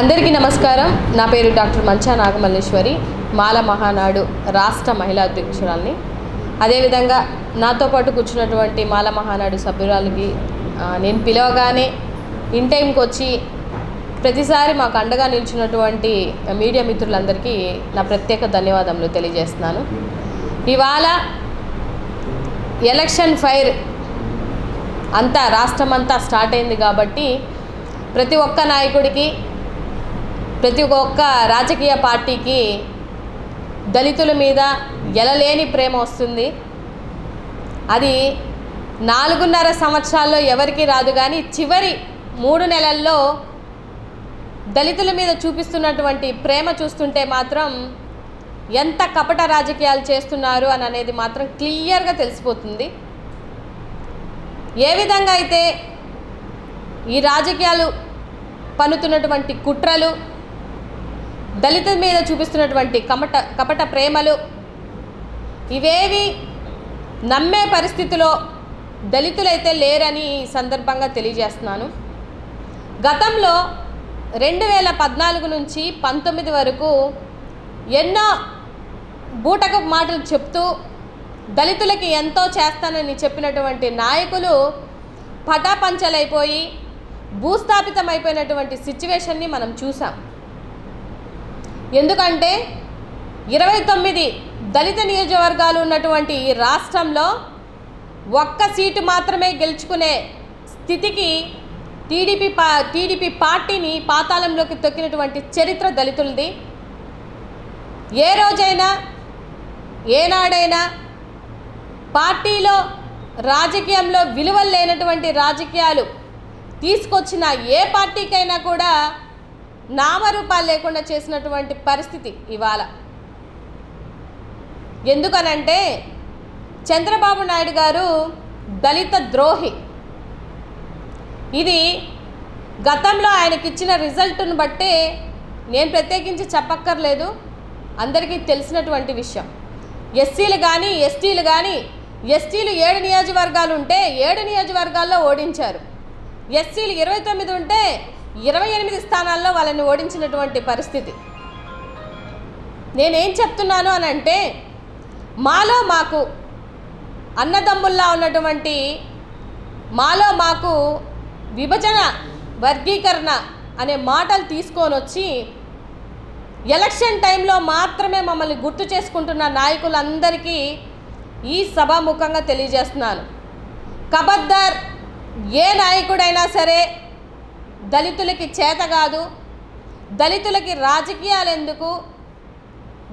అందరికీ నమస్కారం. నా పేరు డాక్టర్ మంచా నాగమల్లేశ్వరి. మాల మహానాడు రాష్ట్ర మహిళా అధ్యక్షురాల్ని. అదేవిధంగా నాతో పాటు కూర్చున్నటువంటి మాల మహానాడు సభ్యురాలకి నేను పిలవగానే ఇన్ టైంకి వచ్చి ప్రతిసారి మాకు అండగా నిలిచినటువంటి మీడియా మిత్రులందరికీ నా ప్రత్యేక ధన్యవాదములు తెలియజేస్తున్నాను. ఇవాళ ఎలక్షన్ ఫైర్ అంతా రాష్ట్రం అంతా స్టార్ట్ అయింది కాబట్టి ప్రతి ఒక్క నాయకుడికి ప్రతి ఒక్క రాజకీయ పార్టీకి దళితుల మీద ఎలలేని ప్రేమ వస్తుంది. అది నాలుగున్నర సంవత్సరాల్లో ఎవరికి రాదు కానీ చివరి మూడు నెలల్లో దళితుల మీద చూపిస్తున్నటువంటి ప్రేమ చూస్తుంటే మాత్రం ఎంత కపట రాజకీయాలు చేస్తున్నారు అని అనేది మాత్రం క్లియర్గా తెలిసిపోతుంది. ఏ విధంగా అయితే ఈ రాజకీయాలు పన్నుతున్నటువంటి కుట్రలు దళితుల మీద చూపిస్తున్నటువంటి కమట కపట ప్రేమలు ఇవేవి నమ్మే పరిస్థితిలో దళితులైతే లేరని ఈ సందర్భంగా తెలియజేస్తున్నాను. గతంలో రెండు వేల పద్నాలుగు నుంచి పంతొమ్మిది వరకు ఎన్నో బూటకు మాటలు చెప్తూ దళితులకి ఎంతో చేస్తానని చెప్పినటువంటి నాయకులు పటాపంచలైపోయి భూస్థాపితమైపోయినటువంటి సిచ్యువేషన్ని మనం చూసాం. ఎందుకంటే ఇరవై తొమ్మిది దళిత నియోజకవర్గాలు ఉన్నటువంటి ఈ రాష్ట్రంలో ఒక్క సీటు మాత్రమే గెలుచుకునే స్థితికి టీడీపీ పా టీడీపీ పార్టీని పాతాళంలోకి తొక్కినటువంటి చరిత్ర దళితులది. ఏ రోజైనా ఏనాడైనా పార్టీలో రాజకీయంలో విలువలు లేనటువంటి రాజకీయాలు తీసుకొచ్చిన ఏ పార్టీకైనా కూడా నామరూపాలు లేకుండా చేసినటువంటి పరిస్థితి ఇవాళ. ఎందుకనంటే చంద్రబాబు నాయుడు గారు దళిత ద్రోహి. ఇది గతంలో ఆయనకిచ్చిన రిజల్ట్ను బట్టే నేను ప్రత్యేకించి చెప్పక్కర్లేదు. అందరికీ తెలిసినటువంటి విషయం. ఎస్సీలు కానీ ఎస్టీలు కానీ ఎస్టీలు ఏడు నియోజకవర్గాలు ఉంటే ఏడు నియోజకవర్గాల్లో ఓడించారు. ఎస్సీలు ఇరవై తొమ్మిది ఉంటే ఇరవై ఎనిమిది స్థానాల్లో వాళ్ళని ఓడించినటువంటి పరిస్థితి. నేనేం చెప్తున్నాను అని అంటే మాలో మాకు అన్నదమ్ముల్లా ఉన్నటువంటి మాలో మాకు విభజన వర్గీకరణ అనే మాటలు తీసుకొని వచ్చి ఎలక్షన్ టైంలో మాత్రమే మమ్మల్ని గుర్తు చేసుకుంటున్న నాయకులందరికీ ఈ సభాముఖంగా తెలియజేస్తున్నాను. కబద్దర్ ఏ నాయకుడైనా సరే దళితులకి చేత కాదు దళితులకి రాజకీయాలు ఎందుకు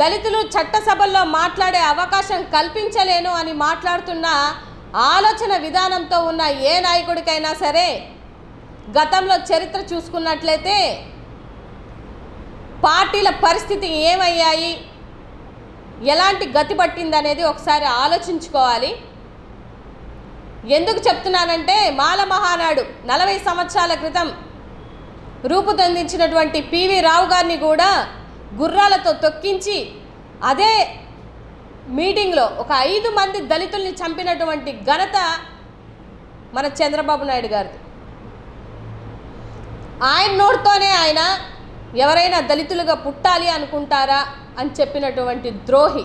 దళితులు చట్టసభల్లో మాట్లాడే అవకాశం కల్పించలేను అని మాట్లాడుతున్న ఆలోచన విధానంతో ఉన్న ఏ నాయకుడికైనా సరే గతంలో చరిత్ర చూసుకున్నట్లయితే పార్టీల పరిస్థితి ఏమయ్యాయి ఎలాంటి గతి పట్టిందనేది ఒకసారి ఆలోచించుకోవాలి. ఎందుకు చెప్తున్నానంటే మాల మహానాడు నలభై సంవత్సరాల క్రితం రూపుదొందించినటువంటి పివి రావు గారిని కూడా గుర్రాలతో తొక్కించి అదే మీటింగ్లో ఒక ఐదు మంది దళితుల్ని చంపినటువంటి ఘనత మన చంద్రబాబు నాయుడు గారిది. ఆయన నోటితోనే ఆయన ఎవరైనా దళితులుగా పుట్టాలి అనుకుంటారా అని చెప్పినటువంటి ద్రోహి.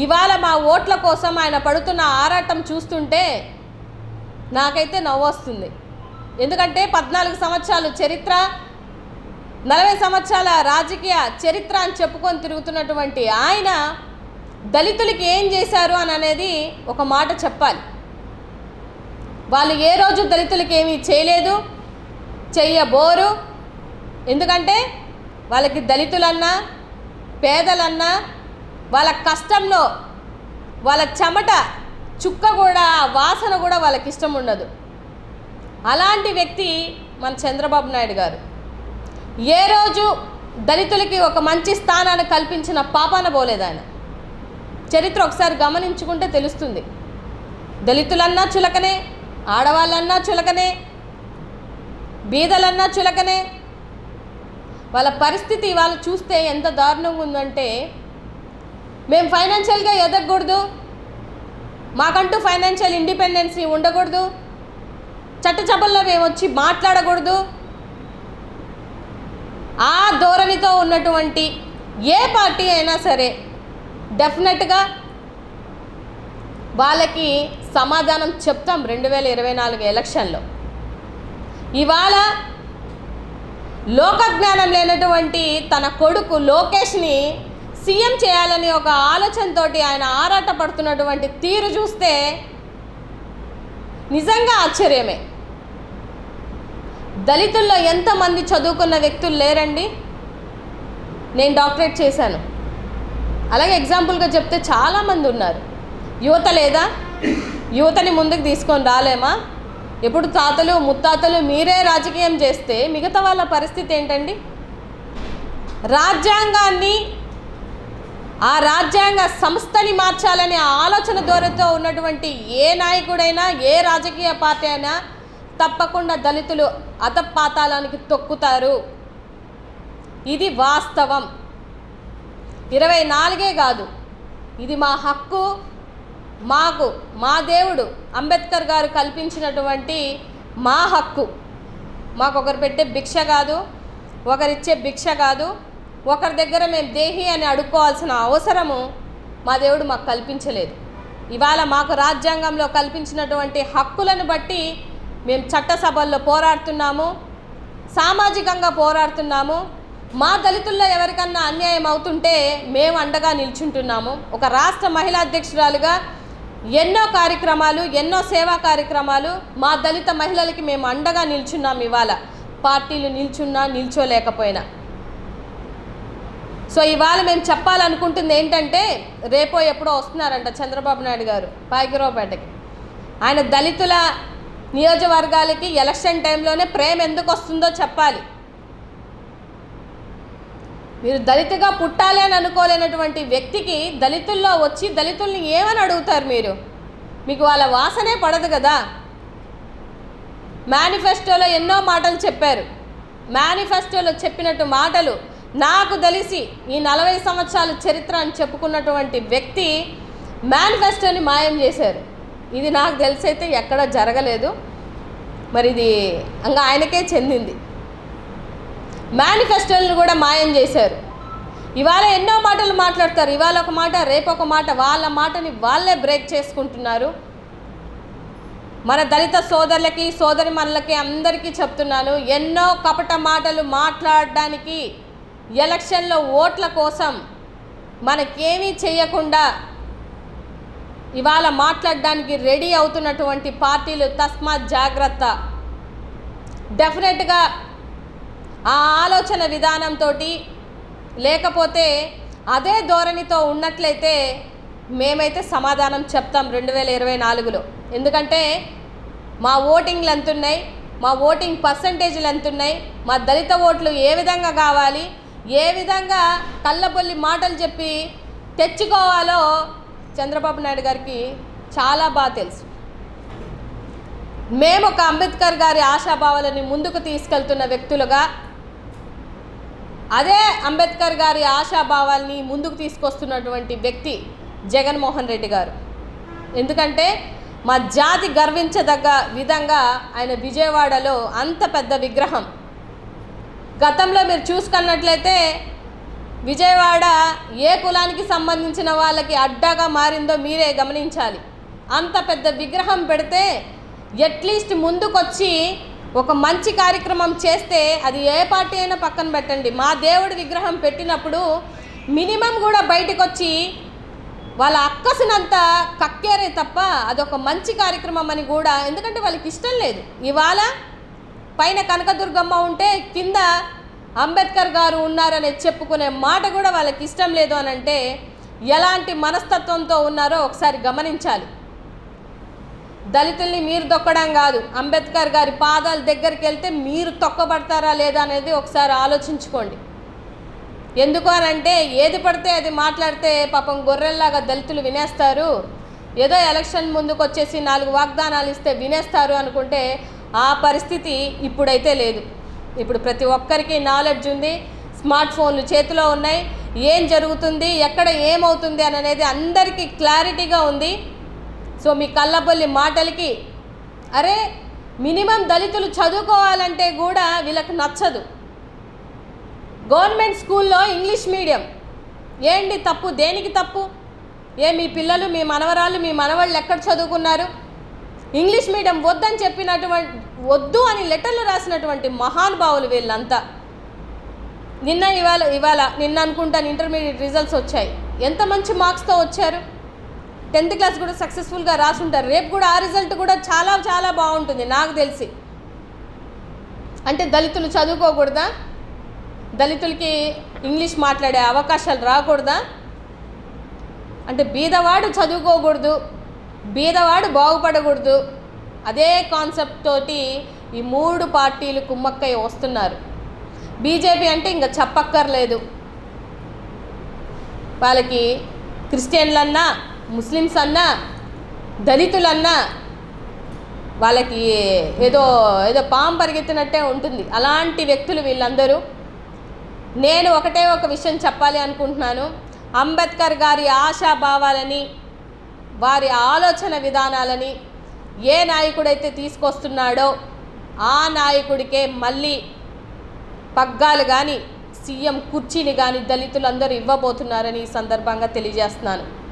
ఇవాళ మా ఓట్ల కోసం ఆయన పడుతున్న ఆరాటం చూస్తుంటే నాకైతే నవ్వొస్తుంది. ఎందుకంటే పద్నాలుగు సంవత్సరాలు చరిత్ర నలభై సంవత్సరాల రాజకీయ చరిత్ర అని చెప్పుకొని తిరుగుతున్నటువంటి ఆయన దళితులకి ఏం చేశారు అని అనేది ఒక మాట చెప్పాలి. వాళ్ళు ఏ రోజు దళితులకి ఏమీ చేయలేదు చెయ్యబోరు. ఎందుకంటే వాళ్ళకి దళితులన్నా పేదలన్నా వాళ్ళ కష్టంలో వాళ్ళ చెమట చుక్క కూడా వాసన కూడా వాళ్ళకి ఇష్టం ఉండదు. అలాంటి వ్యక్తి మన చంద్రబాబు నాయుడు గారు. ఏ రోజు దళితులకి ఒక మంచి స్థానాన్ని కల్పించిన పాపాన పోలేదు ఆయన. చరిత్ర ఒకసారి గమనించుకుంటే తెలుస్తుంది. దళితులన్నా చులకనే ఆడవాళ్ళన్నా చులకనే బీదలన్నా చులకనే. వాళ్ళ పరిస్థితి వాళ్ళు చూస్తే ఎంత దారుణంగా ఉందంటే మేము ఫైనాన్షియల్గా ఎదగకూడదు మాకంటూ ఫైనాన్షియల్ ఇండిపెండెన్సీ ఉండకూడదు చట్టచబల్లో మేము వచ్చి మాట్లాడకూడదు? ఆ ధోరణితో ఉన్నటువంటి ఏ పార్టీ అయినా సరే డెఫినెట్గా వాళ్ళకి సమాధానం చెప్తాం రెండు వేల ఇరవై నాలుగు ఎలక్షన్లో. ఇవాళ లోకజ్ఞానం లేనటువంటి తన కొడుకు లోకేష్ని సీఎం చేయాలని ఒక ఆలోచనతోటి ఆయన ఆరాటపడుతున్నటువంటి తీరు చూస్తే నిజంగా ఆశ్చర్యమే. దళితుల్లో ఎంతమంది చదువుకున్న వ్యక్తులు లేరండి? నేను డాక్టరేట్ చేశాను. అలాగే ఎగ్జాంపుల్గా చెప్తే చాలామంది ఉన్నారు. యువత లేదా? యువతని ముందుకు తీసుకొని రాలేమా? ఎప్పుడు తాతలు ముత్తాతలు మీరే రాజకీయం చేస్తే మిగతా వాళ్ళ పరిస్థితి ఏంటండి? రాజ్యాంగాన్ని ఆ రాజ్యాంగ సంస్థని మార్చాలనే ఆలోచన ధోరణితో ఉన్నటువంటి ఏ నాయకుడైనా ఏ రాజకీయ పార్టీ అయినా తప్పకుండా దళితులు అతపాతాలానికి తొక్కుతారు. ఇది వాస్తవం. ఇరవై నాలుగే కాదు. ఇది మా హక్కు మాకు మా దేవుడు అంబేద్కర్ గారు కల్పించినటువంటి మా హక్కు. మాకు ఒకరు పెట్టే భిక్ష కాదు ఒకరిచ్చే భిక్ష కాదు ఒకరి దగ్గర మేము దేహి అని అడుక్కోవాల్సిన అవసరము మా దేవుడు మాకు కల్పించలేదు. ఇవాళ మాకు రాజ్యాంగంలో కల్పించినటువంటి హక్కులను బట్టి మేము చట్టసభల్లో పోరాడుతున్నాము సామాజికంగా పోరాడుతున్నాము మా దళితుల్లో ఎవరికన్నా అన్యాయం అవుతుంటే మేము అండగా నిల్చుంటున్నాము. ఒక రాష్ట్ర మహిళా అధ్యక్షురాలుగా ఎన్నో కార్యక్రమాలు ఎన్నో సేవా కార్యక్రమాలు మా దళిత మహిళలకి మేము అండగా నిల్చున్నాం ఇవాళ. పార్టీలు నిల్చున్నా నిల్చోలేకపోయినా. సో ఇవాళ మేము చెప్పాలనుకుంటుంది ఏంటంటే రేపో ఎప్పుడో వస్తున్నారంట చంద్రబాబు నాయుడు గారు పాయకిరావుపేటకి ఆయన దళితుల నియోజకవర్గాలకి ఎలక్షన్ టైంలోనే ప్రేమ ఎందుకు వస్తుందో చెప్పాలి. మీరు దళితుగా పుట్టాలి అని అనుకోలేనటువంటి వ్యక్తికి దళితుల్లో వచ్చి దళితుల్ని ఏమని అడుగుతారు మీరు? మీకు వాళ్ళ వాసనే పడదు కదా. మేనిఫెస్టోలో ఎన్నో మాటలు చెప్పారు. మేనిఫెస్టోలో చెప్పినట్టు మాటలు నాకు తెలిసి ఈ నలభై సంవత్సరాల చరిత్ర అని చెప్పుకున్నటువంటి వ్యక్తి మేనిఫెస్టోని మాయం చేశారు. ఇది నాకు తెలిసైతే ఎక్కడ జరగలేదు. మరి ఇది ఇంకా ఆయనకే చెందింది. మేనిఫెస్టోలను కూడా మాయం చేశారు. ఇవాళ ఎన్నో మాటలు మాట్లాడతారు. ఇవాళ ఒక మాట రేపు ఒక మాట వాళ్ళ మాటని వాళ్ళే బ్రేక్ చేసుకుంటున్నారు. మన దళిత సోదరులకి సోదరి మనలకి అందరికీ చెప్తున్నాను ఎన్నో కపట మాటలు మాట్లాడడానికి ఎలక్షన్లో ఓట్ల కోసం మనకేమీ చేయకుండా ఇవాళ మాట్లాడడానికి రెడీ అవుతున్నటువంటి పార్టీలు తస్మాత్ జాగ్రత్త. డెఫినెట్గా ఆ ఆలోచన విధానంతో లేకపోతే అదే ధోరణితో ఉన్నట్లయితే మేమైతే సమాధానం చెప్తాం రెండు వేల ఇరవై నాలుగులో. ఎందుకంటే మా ఓటింగ్లు ఎంతున్నాయి మా ఓటింగ్ పర్సంటేజ్లు ఎంతున్నాయి మా దళిత ఓట్లు ఏ విధంగా కావాలి ఏ విధంగా కళ్ళబొల్లి మాటలు చెప్పి తెచ్చుకోవాలో చంద్రబాబు నాయుడు గారికి చాలా బాగా తెలుసు. మేము ఒక అంబేద్కర్ గారి ఆశాభావాలని ముందుకు తీసుకెళ్తున్న వ్యక్తులుగా అదే అంబేద్కర్ గారి ఆశాభావాల్ని ముందుకు తీసుకొస్తున్నటువంటి వ్యక్తి జగన్మోహన్ రెడ్డి గారు. ఎందుకంటే మా జాతి గర్వించదగ్గ విధంగా ఆయన విజయవాడలో అంత పెద్ద విగ్రహం. గతంలో మీరు చూసుకున్నట్లయితే విజయవాడ ఏ కులానికి సంబంధించిన వాళ్ళకి అడ్డాగా మారిందో మీరే గమనించాలి. అంత పెద్ద విగ్రహం పెడితే ఎట్లీస్ట్ ముందుకొచ్చి ఒక మంచి కార్యక్రమం చేస్తే అది ఏ పార్టీ అయినా పక్కన పెట్టండి. మా దేవుడి విగ్రహం పెట్టినప్పుడు మినిమం కూడా బయటకు వచ్చి వాళ్ళ అక్కసినంత కక్కేరే తప్ప అదొక మంచి కార్యక్రమం అని కూడా ఎందుకంటే వాళ్ళకి ఇష్టం లేదు. ఇవాళ పైన కనకదుర్గమ్మ ఉంటే కింద అంబేద్కర్ గారు ఉన్నారని చెప్పుకునే మాట కూడా వాళ్ళకి ఇష్టం లేదు అని అంటే ఎలాంటి మనస్తత్వంతో ఉన్నారో ఒకసారి గమనించాలి. దళితుల్ని మీరు తొక్కడం కాదు అంబేద్కర్ గారి పాదాల దగ్గరికి వెళ్తే మీరు తొక్కబడతారా లేదా అనేది ఒకసారి ఆలోచించుకోండి. ఎందుకు అని అంటే ఏది పడితే అది మాట్లాడితే పాపం గొర్రెల్లాగా దళితులు వినేస్తారు. ఏదో ఎలక్షన్ ముందుకు వచ్చేసి నాలుగు వాగ్దానాలు ఇస్తే వినేస్తారు అనుకుంటే ఆ పరిస్థితి ఇప్పుడైతే లేదు. ఇప్పుడు ప్రతి ఒక్కరికి నాలెడ్జ్ ఉంది స్మార్ట్ ఫోన్లు చేతిలో ఉన్నాయి. ఏం జరుగుతుంది ఎక్కడ ఏమవుతుంది అని అనేది అందరికీ క్లారిటీగా ఉంది. సో మీ కళ్ళబొల్లి మాటలకి అరే మినిమం దళితులు చదువుకోవాలంటే కూడా వీళ్ళకి నచ్చదు. గవర్నమెంట్ స్కూల్లో ఇంగ్లీష్ మీడియం. ఏంటి తప్పు? దేనికి తప్పు? ఏ మీ పిల్లలు మీ మనవరాలు మీ మనవాళ్ళు ఎక్కడ చదువుకున్నారు? ఇంగ్లీష్ మీడియం వద్దని చెప్పినటువంటి వద్దు అని లెటర్లు రాసినటువంటి మహానుభావులు వీళ్ళంతా. నిన్న ఇవాళ ఇవాళ నిన్న అనుకుంటాను ఇంటర్మీడియట్ రిజల్ట్స్ వచ్చాయి. ఎంత మంచి మార్క్స్తో వచ్చారు? టెన్త్ క్లాస్ కూడా సక్సెస్ఫుల్గా రాసుంటారు. రేపు కూడా ఆ రిజల్ట్ కూడా చాలా చాలా బాగుంటుంది నాకు తెలిసి. అంటే దళితులు చదువుకోకూడదా? దళితులకి ఇంగ్లీష్ మాట్లాడే అవకాశాలు రాకూడదా? అంటే బీదవాడు చదువుకోకూడదు. బీదవాడు బాగుపడకూడదు. అదే కాన్సెప్ట్ తోటి ఈ మూడు పార్టీలు కుమ్మక్కై వస్తున్నారు. బీజేపీ అంటే ఇంకా చెప్పక్కర్లేదు. వాళ్ళకి క్రిస్టియన్లన్నా ముస్లిమ్స్ అన్నా దళితులన్నా వాళ్ళకి ఏదో ఏదో పాము పరిగెత్తినట్టే ఉంటుంది. అలాంటి వ్యక్తులు వీళ్ళందరూ. నేను ఒకటే ఒక విషయం చెప్పాలి అనుకుంటున్నాను. అంబేద్కర్ గారి ఆశాభావాలని వారి ఆలోచన విధానాలని ఏ నాయకుడైతే తీసుకొస్తున్నాడో ఆ నాయకుడికే మళ్ళీ పగ్గాలు కానీ సీఎం కుర్చీని కానీ దళితులందరూ ఇవ్వబోతున్నారని ఈ సందర్భంగా తెలియజేస్తున్నాను.